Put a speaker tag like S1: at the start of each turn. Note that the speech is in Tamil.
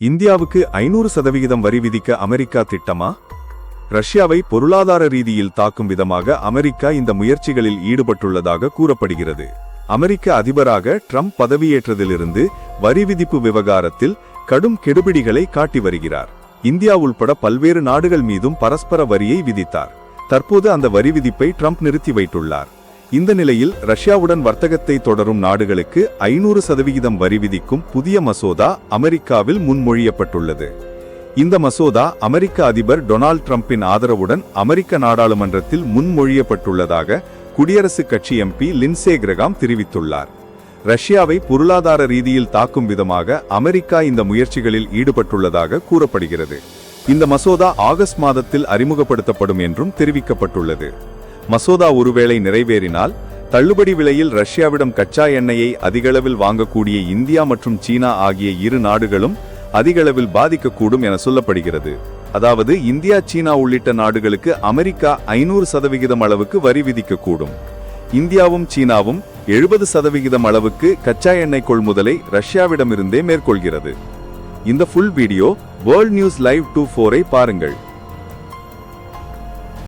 S1: இந்தியாவுக்கு ஐநூறு சதவிகிதம் வரி விதிக்க அமெரிக்கா திட்டமா? ரஷ்யாவை பொருளாதார ரீதியில் தாக்கும் விதமாக அமெரிக்கா இந்த முயற்சிகளில் ஈடுபட்டுள்ளதாக கூறப்படுகிறது. அமெரிக்க அதிபராக ட்ரம்ப் பதவியேற்றதிலிருந்து வரி விதிப்பு விவகாரத்தில் கடும் கெடுபிடிகளை காட்டி வருகிறார். இந்தியா உள்பட பல்வேறு நாடுகள் மீதும் பரஸ்பர வரியை விதித்தார். தற்போது அந்த வரி விதிப்பை ட்ரம்ப் நிறுத்தி வைத்துள்ளார். இந்த நிலையில் ரஷ்யாவுடன் வர்த்தகத்தை தொடரும் நாடுகளுக்கு ஐநூறு சதவிகிதம் வரி விதிக்கும் புதிய மசோதா அமெரிக்காவில் முன்மொழியப்பட்டுள்ளது. இந்த மசோதா அமெரிக்க அதிபர் டொனால்ட் ட்ரம்பின் ஆதரவுடன் அமெரிக்க நாடாளுமன்றத்தில் முன்மொழியப்பட்டுள்ளதாக குடியரசுக் கட்சி எம்பி லின்சே கிரகாம் தெரிவித்துள்ளார். ரஷ்யாவை பொருளாதார ரீதியில் தாக்கும் விதமாக அமெரிக்கா இந்த முயற்சிகளில் ஈடுபட்டுள்ளதாக கூறப்படுகிறது. இந்த மசோதா ஆகஸ்ட் மாதத்தில் அறிமுகப்படுத்தப்படும் என்றும் தெரிவிக்கப்பட்டுள்ளது. மசோதா ஒருவேளை நிறைவேறினால் தள்ளுபடி விலையில் ரஷ்யாவிடம் கச்சா எண்ணெயை அதிகளவில் வாங்கக்கூடிய இந்தியா மற்றும் சீனா ஆகிய இரு நாடுகளும் அதிகளவில் பாதிக்கக்கூடும் என சொல்லப்படுகிறது. அதாவது இந்தியா சீனா உள்ளிட்ட நாடுகளுக்கு அமெரிக்கா ஐநூறு சதவிகிதம் அளவுக்கு வரி விதிக்கக்கூடும். இந்தியாவும் சீனாவும் எழுபது சதவிகிதம் அளவுக்கு கச்சா எண்ணெய் கொள்முதலை ரஷ்யாவிடமிருந்தே மேற்கொள்கிறது. இந்த full video world news live two ஃபோரை பாருங்கள்.